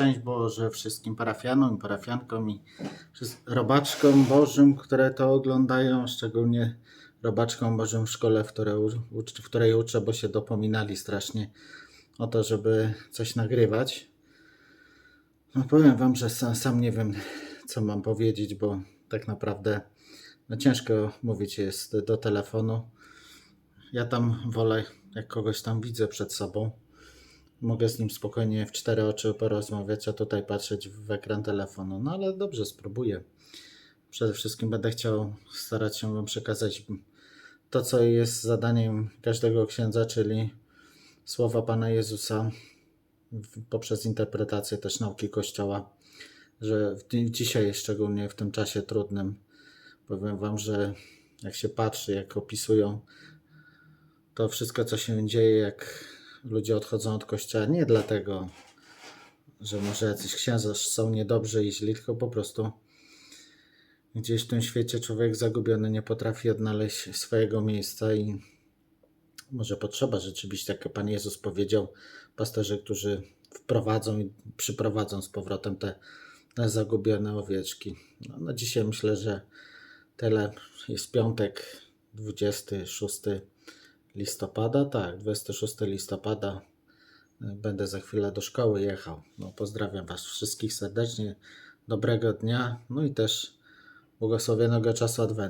Szczęść Boże wszystkim parafianom i parafiankom i robaczkom Bożym, które to oglądają, szczególnie robaczkom Bożym w szkole, w, które, u- ucz- w której uczę, bo się dopominali strasznie o to, żeby coś nagrywać. No powiem Wam, że sam, sam nie wiem, co mam powiedzieć, bo tak naprawdę no ciężko mówić jest do telefonu. Ja tam wolę, jak kogoś tam widzę przed sobą, mogę z nim spokojnie w cztery oczy porozmawiać, a tutaj patrzeć w ekran telefonu. No ale dobrze, spróbuję. Przede wszystkim będę chciał starać się Wam przekazać to, co jest zadaniem każdego księdza, czyli słowa Pana Jezusa poprzez interpretację też nauki Kościoła, że dzisiaj, szczególnie w tym czasie trudnym, powiem Wam, że jak się patrzy, jak opisują to wszystko, co się dzieje, jak ludzie odchodzą od Kościoła, nie dlatego, że może jacyś księża są niedobrzy i źli, tylko po prostu gdzieś w tym świecie człowiek zagubiony nie potrafi odnaleźć swojego miejsca i może potrzeba rzeczywiście, jak Pan Jezus powiedział, pasterzy, którzy wprowadzą i przyprowadzą z powrotem te, te zagubione owieczki. No, no dzisiaj myślę, że tyle. Jest piątek, 26 listopada. Tak, 26 listopada. Będę za chwilę do szkoły jechał. No, pozdrawiam Was wszystkich serdecznie. Dobrego dnia. No i też błogosławionego czasu Adwentu.